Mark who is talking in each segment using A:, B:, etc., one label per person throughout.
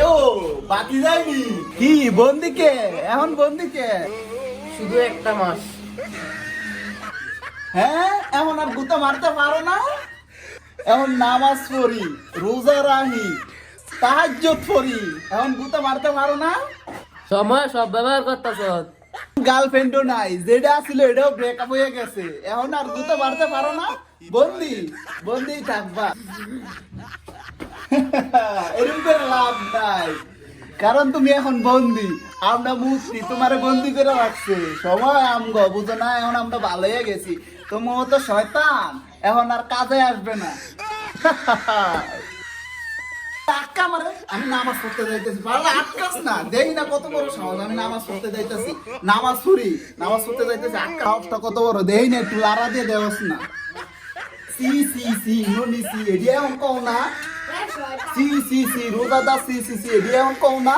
A: এও বাকি যায়নি কি বন্দিকে? এখন বন্দিকে?
B: শুধু একটা মাস।
A: হ্যাঁ এখন আর গুতা মারতে পারো না? এখন নামাজ পড়ি রোজা রাহি তাহাজ্জুদ পড়ি এখন গুতা মারতে পারো না?
B: সময় সব ব্যবহার করতেছ।
A: গার্লফ্রেন্ডও নাই যেটা ছিল এটাও ব্রেকআপ হয়ে গেছে। এখন আর গুতা মারতে পারো না? বন্দি বন্দি থাকবা। এরকম করে লাভ নাই। কারণ তুমি এখন বন্দি। আমরা মুক্তি তোমারে বন্দি করে রাখছে। সময় আমগো, বুঝো না, এখন আমরা ভালো হয়ে গেছি। তোমার তো শয়তান, এখন আর কাজে আসবে না। টাকা মারে, আমি নামাজ পড়তে যাইতেছি। আটকাস না, দেই না, কত বড় আমি নামাজ পড়তে যাইতেছি। নামাজ ছুরি নামাজ পড়তে যাইতেছি। আটকা কত বড়, দেই না, একটু লারা দিয়ে দেওয়াস না। সি সি সি ননি সি এডিয়া অঙ্ক না। সি সি সি রোজাদা সি সি সি এডিয়া অঙ্ক না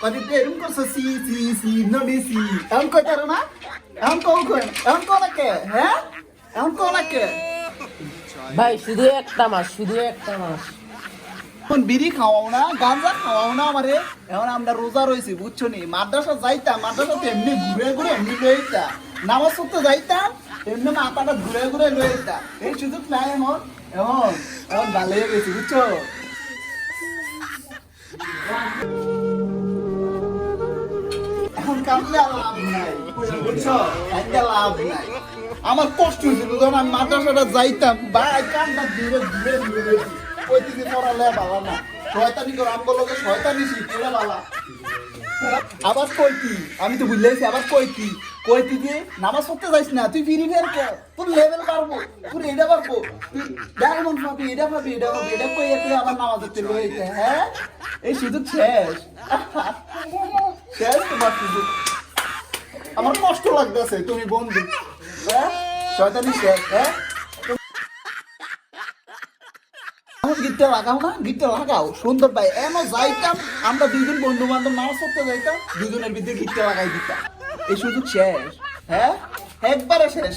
A: কদি এরকম করছ সি সি সি ননি সি এমন কইতারো না এমন কও কই এমন কও নাকে হ্যাঁ এমন কও নাকে
B: ভাই শুধু একটা মাস শুধু একটা মাস
A: এখন বিড়ি খাওয়াও না গাঁজা খাওয়াও না আমারে এখন আমরা রোজা রয়েছি বুঝছ নি মাদ্রাসা যাইতাম মাদ্রাসাতে এমনি ঘুরে ঘুরে এমনি লইতা নামাজ পড়তে যাইতাম এমনি মাথাটা ঘুরে ঘুরে লইতা এই সুযোগ নাই এখন এখন এখন ভালো হয়ে গেছি, বুঝছ? এখন কামলে লাভ নাই, বুঝছ? লাভ নাই। আমার কষ্ট হয়েছিল যখন আমি মাদ্রাসাটা যাইতাম, ভাই কামটা দূরে দূরে দূরে ওই দিকে পড়ালে বাবা না। শয়তানি করে, আমগো লোকে শয়তানি শিখলে বাবা আবার কইতি, আমি তো বুঝলেছি আবার কইতি যে নামাজ পড়তে যাইস না, তুই ফিরি ফের কর লেভেল পারব তোর এটা পারব এটা এটা এটা কই আবার নামাজ পড়তে লইতে হ্যাঁ? এই শেষ। শেষ তোমার আমার কষ্ট লাগতেছে, তুমি বন্ধু। হ্যাঁ? শয়তানি শেষ হ্যাঁ? গিটটা লাগাও না, গিটটা লাগাও। সুন্দর ভাই, এমন যাইতাম, আমরা দুইজন বন্ধু বান্ধব নামাজ পড়তে যাইতাম দুজনের ভিতরে গিটটা লাগাই দিতাম। এই সুযোগ শেষ হ্যাঁ একবারে শেষ